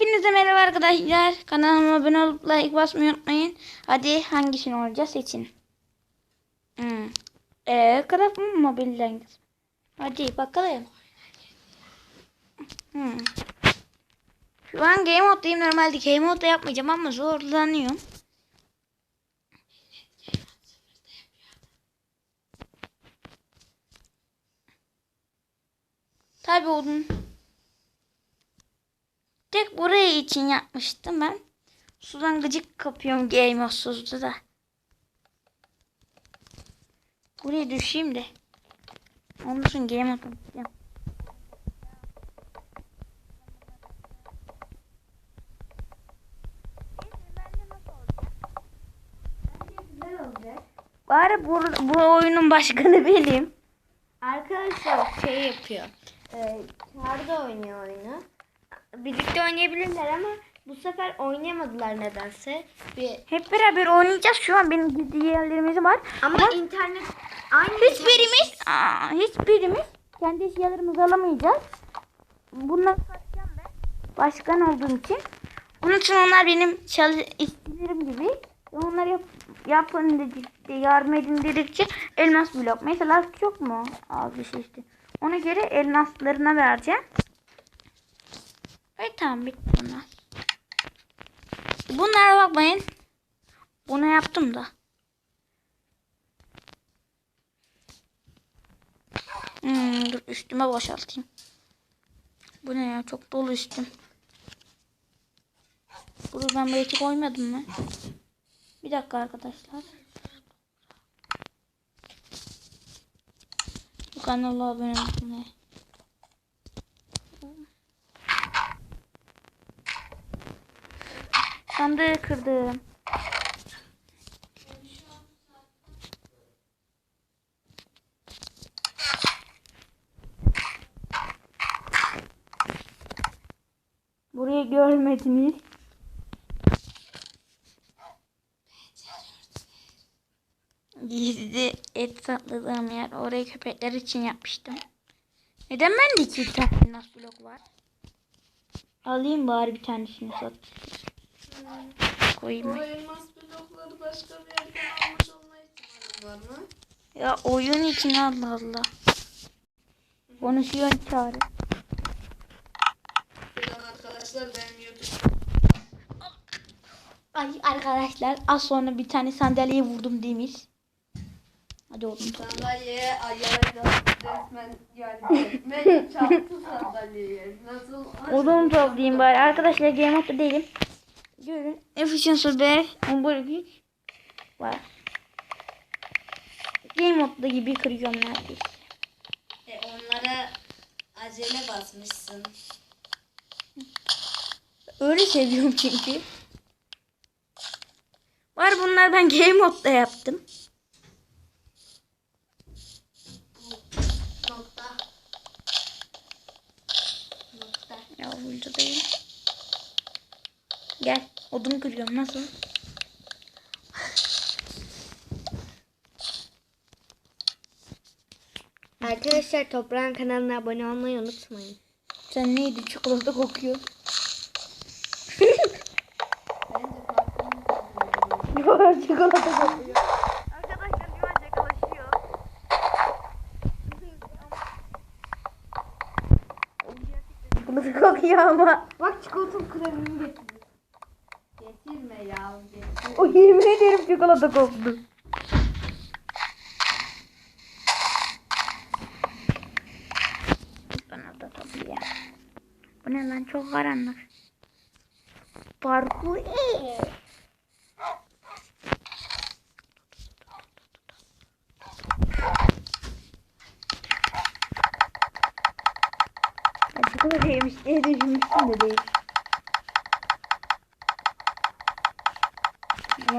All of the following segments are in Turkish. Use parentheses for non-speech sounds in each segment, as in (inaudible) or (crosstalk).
Hepinize merhaba arkadaşlar. Kanalıma abone olup like basmayı unutmayın. Hadi hangisini oynayacağız seçin. Hmm. Ee, Craft mı mobilden? Hadi bakalım. Hmm. Şu an game moddayım. Normalde game modda yapmayacağım ama zorlanıyorum. Tabii onun Tek buraya için yapmıştım ben. Sudan gıcık kapıyorum game modsuzda da. Buraya düşeyim de. Onun için game mod yapacağım. Bari bu, bu oyunun başkanı (laughs) benim. Arkadaşlar şey yapıyor. E, Çağrı oynuyor oyunu. Birlikte oynayabilirler ama bu sefer oynayamadılar nedense. Bir Hep beraber oynayacağız. Şu an benim diğerlerimiz var. ama, internet aynı Hiçbirimiz, aa, hiçbirimiz kendi eşyalarımızı alamayacağız. Bunları satacağım ben. Başkan olduğum için. Onun için onlar benim çalı işçilerim gibi. Onlar yap, yapın dedikçe, yardım edin dedikçe elmas blok. Mesela çok mu? Az bir şey işte. Ona göre elmaslarına vereceğim. Evet tamam bitti bunlar. Bunlara bakmayın. Bunu yaptım da. Hmm, dur üstüme boşaltayım. Bu ne ya çok dolu üstüm. Bunu ben hiç koymadım mı? Bir dakika arkadaşlar. Bu kanala abone olmayı. Sandığı kırdım. Burayı görmediniz. Gizli et sakladığım yer. Orayı köpekler için yapmıştım. Neden bende iki tane elmas blok var? Alayım bari bir tanesini sat. Koyayım. O elmas blokları başka bir yerden almış olma ihtimali var mı? Ya oyun için Allah Allah. Konuşuyor çağrı. Selam arkadaşlar benim YouTube. Ay arkadaşlar az sonra bir tane sandalyeye vurdum Demir. Hadi oğlum. Sandalyeye ayağıyla resmen yani ben çarptı sandalyeye. Nasıl? Odun toplayayım bari. Arkadaşlar game değilim. Görün. Efficiency 5. Umber güç var. Game modda gibi kırıyorum neredeyse. E, onlara acele basmışsın. Öyle seviyorum çünkü. Var bunlar ben game modda yaptım. Nokta. Nokta. Ya burada değil. Gel. Odun kırıyorum. Nasıl? Arkadaşlar Toprağın kanalına abone olmayı unutmayın. Sen neydi? Çikolata kokuyor. Çikolata kokuyor. Arkadaşlar. Çikolata kokuyor ama. Bak çikolata kremini getir. Ya. O yemin ederim çikolata koktu. Bana da tabii ya. Bu ne lan çok karanlık. Parkur. Çikolata yemiş diye düşünmüşsün de değil.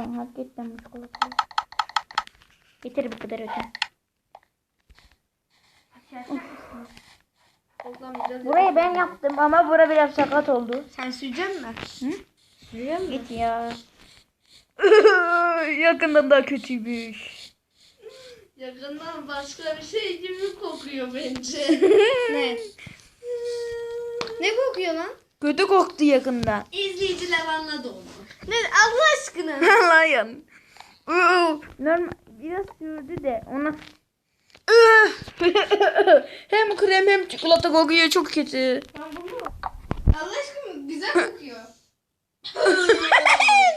Ettim bu çikolatayı. Getir bu kadar öte. Burayı ben yaptım ama bura biraz sakat oldu. Sen sürecek mi? Hı? Sürüyor? Git ya. (laughs) Yakından daha kötüymüş. Yakından başka bir şey gibi kokuyor bence. (laughs) ne? Ne kokuyor lan? Kötü koktu yakında. İzleyiciler anladı onu. Ne Allah aşkına. (laughs) Allah. Uuu, Normal biraz sürdü de ona (laughs) hem krem hem çikolata kokuyor çok kötü. Allah aşkına güzel (laughs) kokuyor.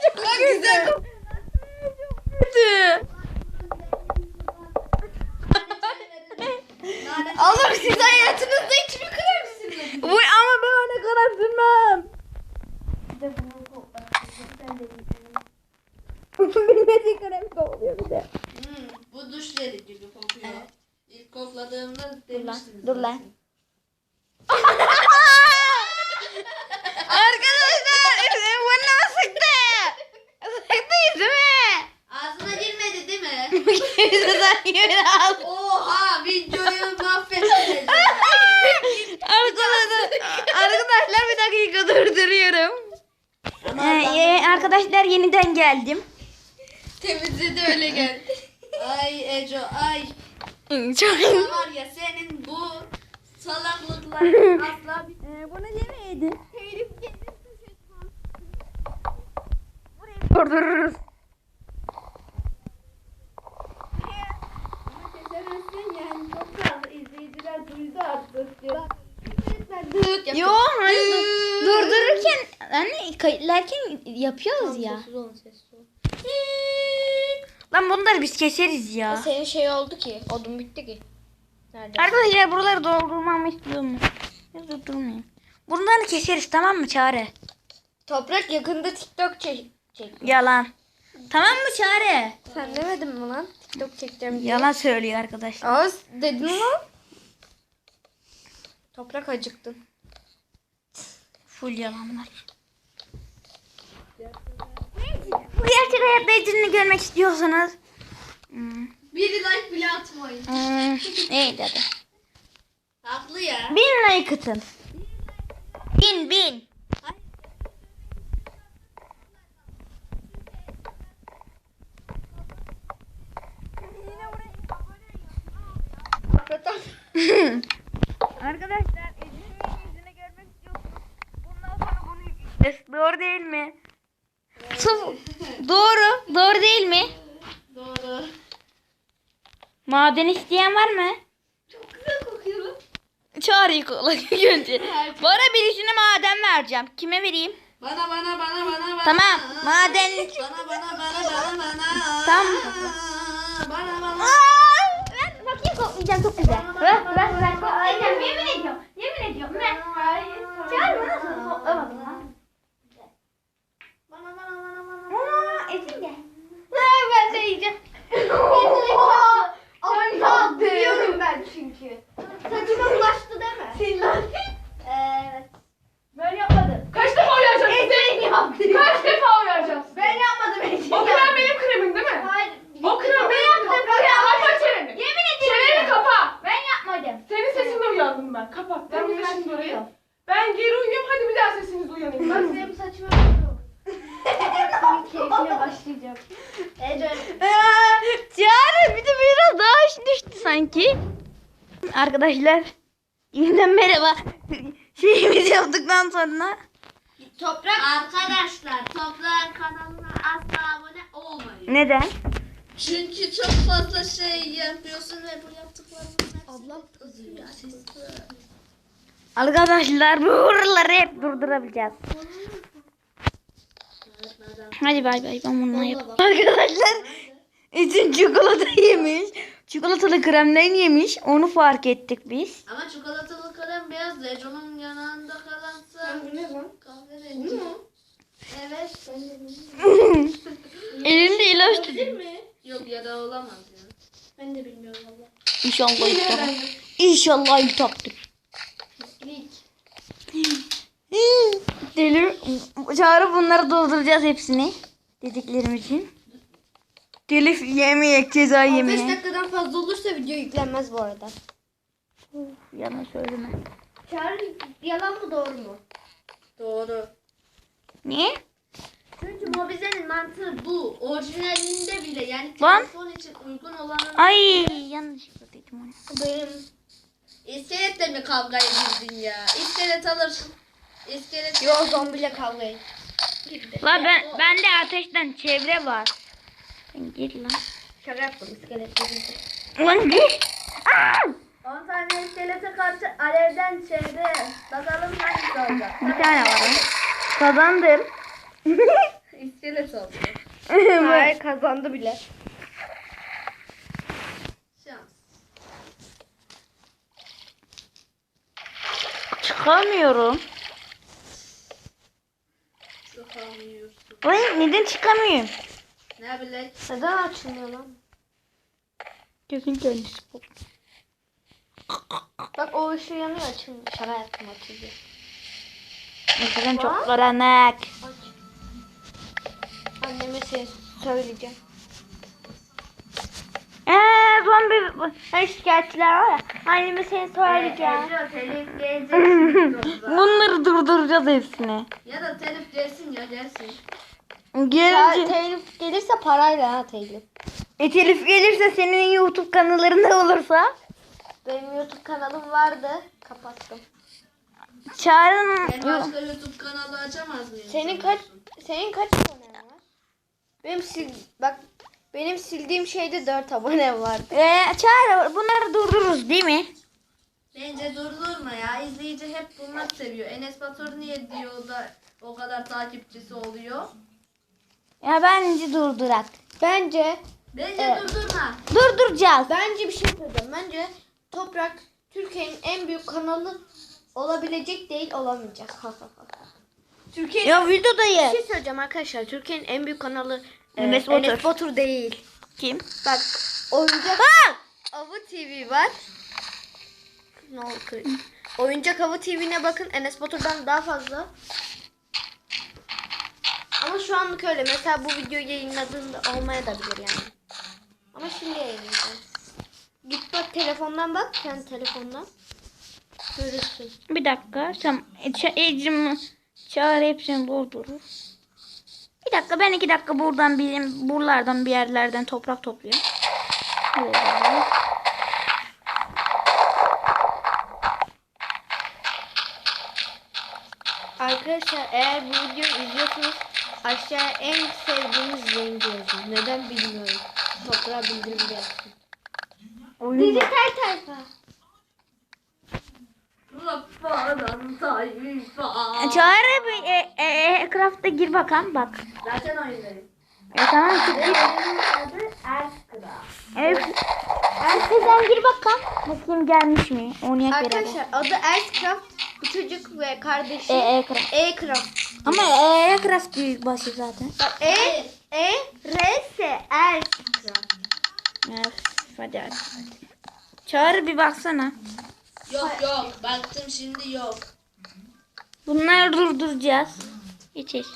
çok güzel. kötü. Oğlum siz hayatınızda hiç mi krem sürmediniz? Uy ama ben öyle krem sürmem. Bilmediği krem kokuyor bir de. Hmm, bu duş jeli gibi kokuyor. İlk kokladığımda demiştiniz. dur lan. (laughs) Arkadaşlar bana sıktı. Sıktı yüzüme. Ağzına girmedi değil mi? (laughs) Yüzünden yürü al. Oha videoyu mahvettin. Arkadaşlar, arkadaşlar bir dakika durduruyorum. Ee, arkadaşlar yeniden geldim. Temizledi öyle geldi. Ay Eco ay. Çok var ya senin bu salaklıkların (laughs) asla bir Ee, bunu yemeydin. Durdururuz. kesemezsin yani çok fazla izleyiciler duydu artık. Yo hani dur- durdururken hani kayıtlarken yapıyoruz ya. Sessiz olun sessiz olun. Lan bunları biz keseriz ya. Senin şey oldu ki. Odun bitti ki. Nerede? Arkadaşlar buraları doldurmamı istiyor mu? Biz durdurmayayım. Bunları keseriz tamam mı Çare? Toprak yakında TikTok çek. çek. Yalan. Tamam mı Çare? Sen demedin mi lan? TikTok çekeceğim diye. Yalan söylüyor arkadaşlar. Aa dedin lan. Toprak acıktın. Full yalanlar. Bu gerçek hayatta ecrini görmek istiyorsanız. Hmm. Bir like bile atmayın. Hmm. İyi dedi. Haklı ya. Bin like atın. Bin bin. Yükleyeceğiz. Doğru değil mi? Doğru. Doğru değil mi? Doğru. Maden isteyen var mı? Çok güzel kokuyor lan. Çağrıyı kola önce. Bana birisine maden vereceğim. Kime vereyim? Bana bana bana bana bana. Tamam. Maden. Bana bana bana bana bana. Tamam. Bana bana. Aa, ben bakayım koklayacağım çok güzel. Ver ver ver koklayacağım yemin ediyorum. Yemin ediyorum ben. Çağrı nasıl koklamadım lan? Bana bana bana bana. Aa Esin gel. ben de yiyeceğim. Ay Diyorum ben çünkü. Saçıma bulaştı değil mi? Evet. Böyle yapmadım. Kaç defa uyaracağım sizi? Esin yaptı. Kaç defa uyaracağım sizi? Ben yapmadım Esin O krem benim kremim değil mi? Hayır. O krem benim yaptım, kremim. ben Kapa çeneni. Yemin ediyorum. Çeneni kapa. Ben yapmadım. Senin sesinden uyandım ben. Kapat. Ben bir de şimdi orayı. Ben geri uyuyorum. Hadi bir daha sesiniz uyanayım. Ben size. Benim saçıma bakıyorum. Keyfine başlayacağım. Ece. Çağrı bir de biraz daha aş düştü sanki. Arkadaşlar yeniden merhaba. (laughs) Şeyimizi yaptıktan sonra. Toprak. Arkadaşlar Toprak kanalına asla abone olmayın. Neden? Çünkü çok fazla şey yapıyorsun ve bu yaptıklarının Ablam kızıyor. Arkadaşlar bu buraları hep durdurabileceğiz. Hadi bay bay ben bununla yap. Arkadaşlar için çikolata (laughs) yemiş. Çikolatalı kremden yemiş. Onu fark ettik biz. Ama çikolatalı kalem beyaz da Eco'nun yanında kalansa bu ne lan? kahverengi. Evet. (laughs) Elinde ilaç tutuyor. mi? Yok ya da olamaz ya. Ben de bilmiyorum valla. İnşallah itaktır. İnşallah itaktır. İlk. Deli. Çağrı bunları dolduracağız hepsini. Dediklerim için. Telif yemeyek ceza 5 yemeye. dakikadan fazla olursa video yüklenmez bu arada. Yalan söyleme. Çağrı yalan mı doğru mu? Doğru. Niye? Çünkü mobizenin mantığı bu. Orijinalinde bile yani Lan. telefon için uygun olanın Ay yanlışlıkla dedim onu. Benim İskeletle mi kavgaya girdin ya? İskelet alır. İskelet. Yo zombiyle kavga et. La ben bende ateşten çevre var. Sen git lan. Şaka yaptım iskeletle. Lan git. Aa! 10 tane iskelete karşı alevden çevre. Bakalım hangisi olacak. Bir tane var. lan. Kazandım. (laughs) İskelet oldu. Hayır kazandı bile. Şans. Çıkamıyorum. Çıkamıyorsun. Lan neden çıkamıyorum? Ne bilek. Neden açılmıyor lan? Gözün kendisi. Bak o ışığı yanıyor açılmıyor. Şaka yaptım açılıyor. Sen çok karanlık. Anneme şey söyleyeceğim. Eee zombi Ay, şikayetçiler var ya. Anneme seni söyleyeceğim. Telif gelecek şimdi (laughs) yoksa. Bunları durduracağız hepsini. Ya da telif gelsin ya gelsin. Ya, Gelince. telif gelirse parayla ha telif. E telif gelirse senin YouTube kanallarında olursa. Benim YouTube kanalım vardı. Kapattım. Çağırın. Ben başka YouTube kanalı açamaz mıyım? Senin kaç senin kaç abonen var? Benim sil bak benim sildiğim şeyde 4 abonem vardı. Ee, çağır bunları durdururuz değil mi? Bence durdurma ya. İzleyici hep bunlar seviyor. Enes Batur niye diyor da o kadar takipçisi oluyor? Ya bence durdurak. Bence Bence Evet. durdurma. Durduracağız. bence bir şey söyleyeceğim. Bence Toprak Türkiye'nin en büyük kanalı olabilecek değil olamayacak. Ha, ha, ha. Türkiye'nin Ya bir videodayız. şey söyleyeceğim arkadaşlar. Türkiye'nin en büyük kanalı e, Enes Batur. Batur değil. Kim? Bak oyuncak Avı TV var. Ne oldu? Oyuncak Avı TV'ne bakın Enes Batur'dan daha fazla. Ama şu anlık öyle. Mesela bu videoyu yayınladığında olmaya da bilir yani. Ama şimdi yayınlayacağım. Git bak telefondan bak. Kendi telefondan. Görürsün. Bir dakika. Sen Ecim çağır hepsini doldurur. Bir dakika ben iki dakika buradan bir buralardan bir yerlerden toprak topluyorum. Evet. Arkadaşlar eğer bu videoyu izliyorsanız aşağıya en sevdiğiniz rengi yazın. Neden bilmiyorum. Toprağa bildirim gelsin. Dijital tayfa. Rafadan tayfa. Çağır bir e, e, e, craft'a gir bakalım bak. Zaten oyundayım. E tamam çık gir. Benim adı. Evet. Herkesten gir bakalım. Bakayım gelmiş mi? Oynayak beraber. Arkadaşlar adı Earthcraft. Bu çocuk ve kardeşi E, e craft. Ama e craft büyük başı zaten. Bak E, E, R, S, Earthcraft. Evet, hadi hadi. Çağır bir baksana. Yok yok. Baktım şimdi yok. Bunları durduracağız. Geçeş.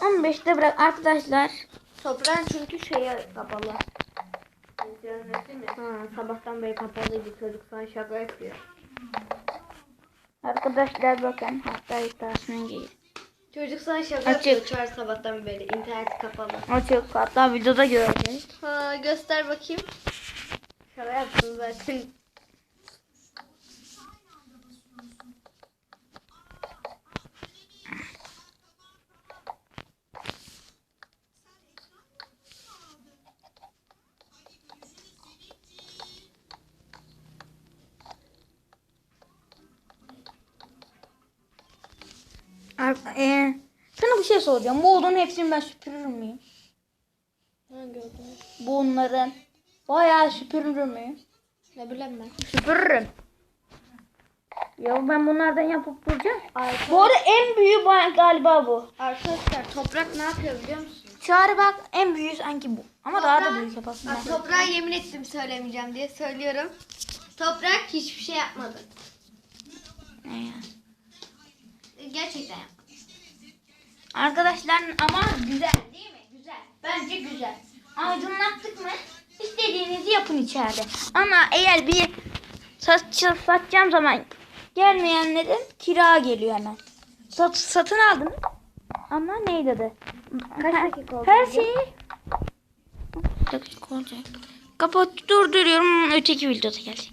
15'te bırak arkadaşlar. Toprağın çünkü şeyi kapalı. Mi? Ha, sabahtan beri kapalıydı çocuk sana şaka yapıyor. Arkadaşlar bakın hatta iddiasına gir. Çocuk sana şaka Açık. yapıyor çağır sabahtan beri. İnternet kapalı. Açık hatta videoda göreceğiz. Ha, göster bakayım. Şaka yaptın zaten. Ar e, sana bir şey soracağım. Bu odanın hepsini ben süpürür müyüm? Ha, gördüm. Bunların bayağı süpürür müyüm? Ne bileyim ben. Süpürürüm. Ya ben bunlardan yapıp duracağım. Arka- Bu arada en büyüğü ba- galiba bu. Arkadaşlar toprak ne yapıyor biliyor musun? Çağrı bak en büyüğü sanki bu. Ama daha da büyük yapasın. Bak ben. toprağa yemin ettim söylemeyeceğim diye söylüyorum. Toprak hiçbir şey yapmadı. Ne ya? Gerçekten. Arkadaşlar ama güzel değil mi? Güzel. Bence güzel. Aydınlattık mı? İstediğinizi yapın içeride. Ama eğer bir sat, satacağım zaman gelmeyenlerin kira geliyor hemen. Sat, satın aldın ama neydi adı? Kaç dakika oldu her şeyi dakika olacak. Kapat durduruyorum öteki videoda gelecek.